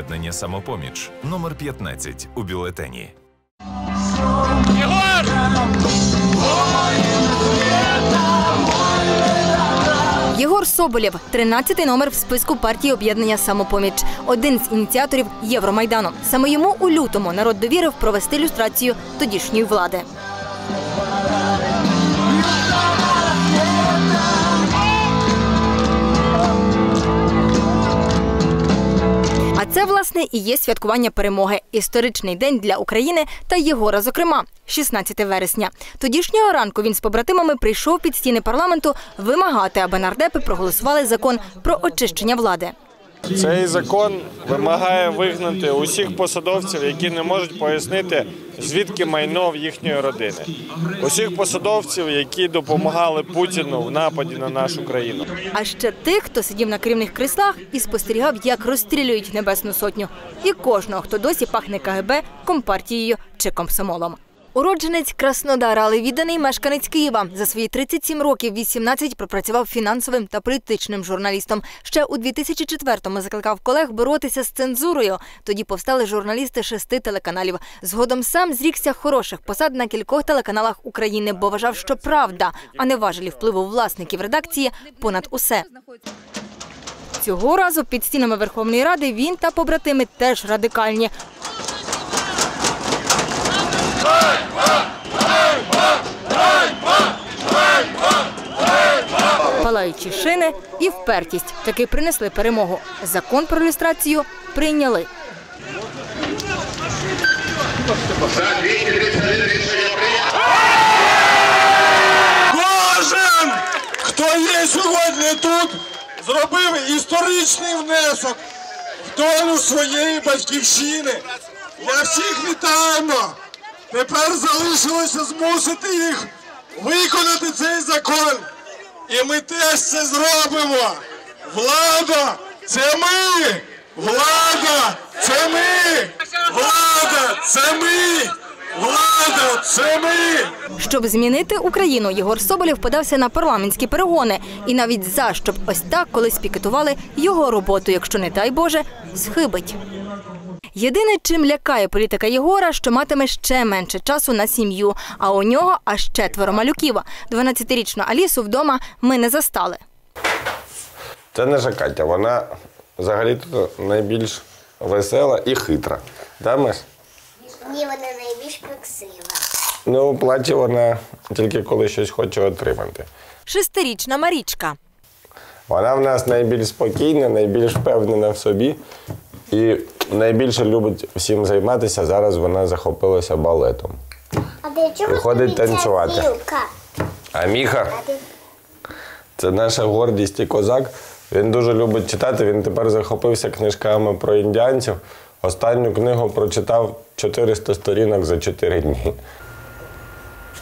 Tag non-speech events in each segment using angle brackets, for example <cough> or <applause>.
Об'єднання самопоміч номер 15 у бюлетені. Єгор Соболєв, 13-й номер в списку партії об'єднання самопоміч, один з ініціаторів Євромайдану. Саме йому у лютому народ довірив провести люстрацію тодішньої влади. А це власне і є святкування перемоги. Історичний день для України та Єгора, зокрема, 16 вересня. Тодішнього ранку він з побратимами прийшов під стіни парламенту вимагати, аби нардепи проголосували закон про очищення влади. Цей закон вимагає вигнати усіх посадовців, які не можуть пояснити, звідки майно в їхньої родини. Усіх посадовців, які допомагали Путіну в нападі на нашу країну. А ще тих, хто сидів на керівних кріслах і спостерігав, як розстрілюють небесну сотню, і кожного, хто досі пахне КГБ, компартією чи комсомолом. Уродженець Краснодара, але відданий мешканець Києва. За свої 37 років 18 пропрацював фінансовим та політичним журналістом. Ще у 2004-му закликав колег боротися з цензурою. Тоді повстали журналісти шести телеканалів. Згодом сам зрікся хороших посад на кількох телеканалах України, бо вважав, що правда, а не важелі впливу власників редакції понад усе. Цього разу під стінами Верховної Ради він та побратими теж радикальні. Палаючі шини і впертість таки принесли перемогу. Закон про люстрацію прийняли. За 231 рішення прийнято. Кожен, хто є сьогодні тут, зробив історичний внесок в долю своєї батьківщини. Я всіх вітаємо. Тепер залишилося змусити їх виконати цей закон. І ми теж це зробимо. Влада це ми! Влада це ми! Влада це ми! Влада це ми! Щоб змінити Україну, Єгор Соболєв подався на парламентські перегони і навіть за щоб ось так колись пікетували його роботу, якщо не дай Боже, схибить. Єдине, чим лякає політика Єгора, що матиме ще менше часу на сім'ю, а у нього аж четверо малюків. 12-річну Алісу вдома ми не застали. Це наша Катя. Вона взагалі тут найбільш весела і хитра. Да? Ні, вона найбільш красива. Ну, у платі вона тільки коли щось хоче отримати. Шестирічна Марічка. Вона в нас найбільш спокійна, найбільш впевнена в собі і найбільше любить всім займатися. Зараз вона захопилася балетом. А для чого І ходить тобі ця танцювати. зірка? А Міха А ти- це наша гордість і козак. Він дуже любить читати. Він тепер захопився книжками про індіанців. Останню книгу прочитав 400 сторінок за 4 дні.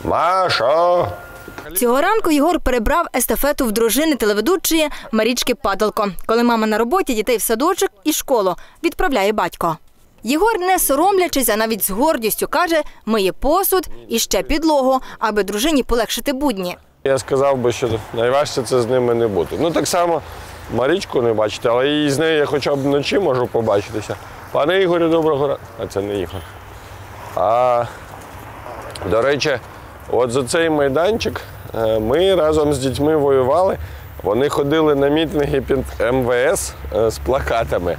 Маша! Цього ранку Єгор перебрав естафету в дружини телеведучої Марічки Падалко. Коли мама на роботі, дітей в садочок і школу відправляє батько. Єгор, не соромлячись, а навіть з гордістю каже, миє посуд і ще підлогу, аби дружині полегшити будні. Я сказав би, що найважче це з ними не бути. Ну так само Марічку не бачити, але і з нею я хоча б вночі можу побачитися. Пане Ігорю, доброго ранку. А це не Ігор. А до речі, от за цей майданчик е, ми разом з дітьми воювали. Вони ходили на мітинги під МВС е, з плакатами,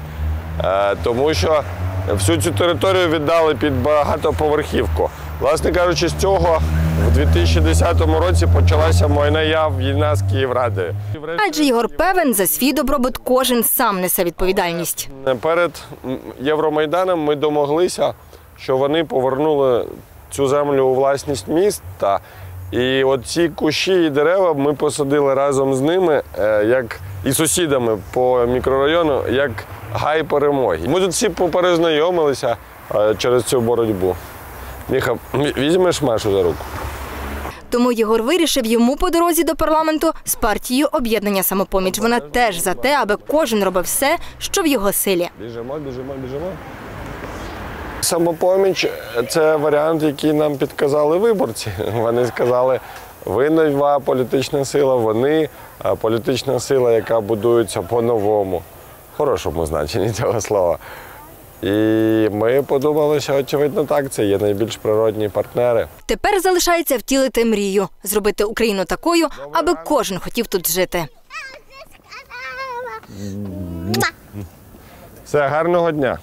Е, тому що всю цю територію віддали під багатоповерхівку. Власне кажучи, з цього в 2010 році почалася моя війна з Київрадою. Адже Єгор певен, за свій добробут кожен сам несе відповідальність. Перед Євромайданом ми домоглися, що вони повернули цю землю у власність міста. І от ці кущі і дерева ми посадили разом з ними, е, як і сусідами по мікрорайону, як гай перемоги. Ми тут всі поперезнайомилися е, через цю боротьбу. Міха, візьмеш Машу за руку? Тому Єгор вирішив йому по дорозі до парламенту з партією об'єднання самопоміч. Вона теж за те, аби кожен робив все, що в його силі. Біжимо, біжимо, біжимо. Самопоміч це варіант, який нам підказали виборці. <laughs> Вони сказали, ви нова політична сила, вони політична сила, яка будується по-новому, хорошому значенні цього слова. І ми подумали, що очевидно так, це є найбільш природні партнери. Тепер залишається втілити мрію зробити Україну такою, аби кожен хотів тут жити. Все, гарного дня.